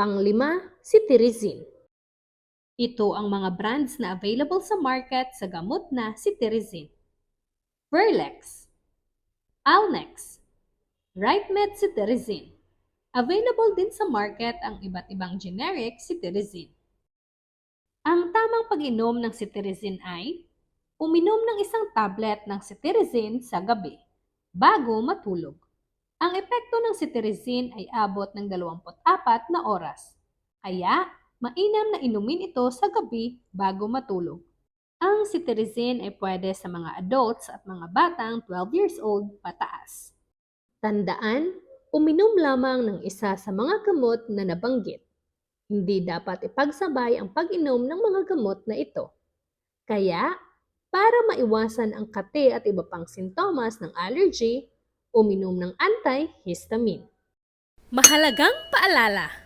Panglima, cetirizine. Ito ang mga brands na available sa market sa gamot na cetirizine. Verlex, Alnex, RightMed cetirizine. Available din sa market ang iba't ibang generic cetirizine. Ang tamang pag-inom ng cetirizine ay uminom ng isang tablet ng cetirizine sa gabi bago matulog. Ang epekto ng cetirizine ay abot ng 24 na oras. Kaya, mainam na inumin ito sa gabi bago matulog. Ang cetirizine ay pwede sa mga adults at mga batang 12 years old pataas. Tandaan, uminom lamang ng isa sa mga gamot na nabanggit. Hindi dapat ipagsabay ang pag-inom ng mga gamot na ito. Kaya, para maiwasan ang kate at iba pang sintomas ng allergy, uminom ng antihistamine. Mahalagang paalala!